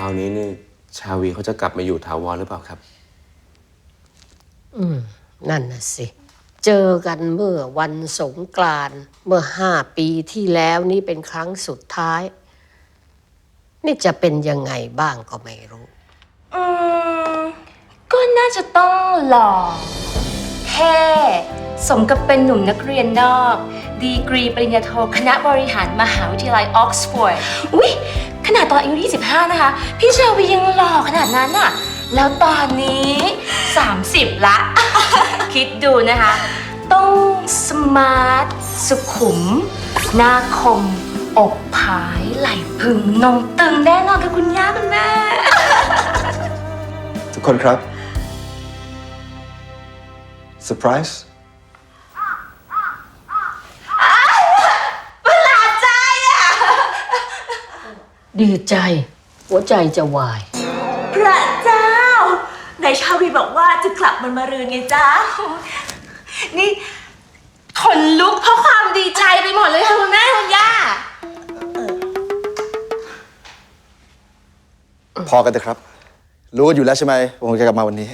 ราวนี้นี่ชาวีเขาจะกลับมาอยู่ถาวรหรือเปล่าครับนั่นน่ะสิ เจอกันเมื่อวันสงกรานต์เมื่อห้าปีที่แล้วนี่เป็นครั้งสุดท้าย นี่จะเป็นยังไงบ้างก็ไม่รู้ อืม ก็น่าจะต้องหล่อเท่สมกับเป็นหนุ่มนักเรียนนอก ดีกรีปริญญาโทคณะบริหารมหาวิทยาลัยออกซฟอร์ดอุ๊ย ขนาดตอนอายุ 25 นะคะ พี่ชาวียังหล่อขนาดนั้นอะแล้วตอนนี้ 30 ละ คิดดูนะคะ ต้องสมาร์ท สุขุม หน้าคม อกผาย ไหล่พึงนมตึงแน่นอนกับคุณย่าคุณแม่ ทุกคนครับเซอร์ไพรส์ ดีใจ หัวใจจะวาย พระเจ้าไหนชาวีบอกว่าจะกลับมันมารืนไงจ๊ะนี่ขนลุกเพราะความดีใจไปหมดเลยค่ะคุณแม่คุณย่า พอกันเถอะครับ รู้อยู่แล้วใช่ไหมว่าผมจะกลับมาวันนี้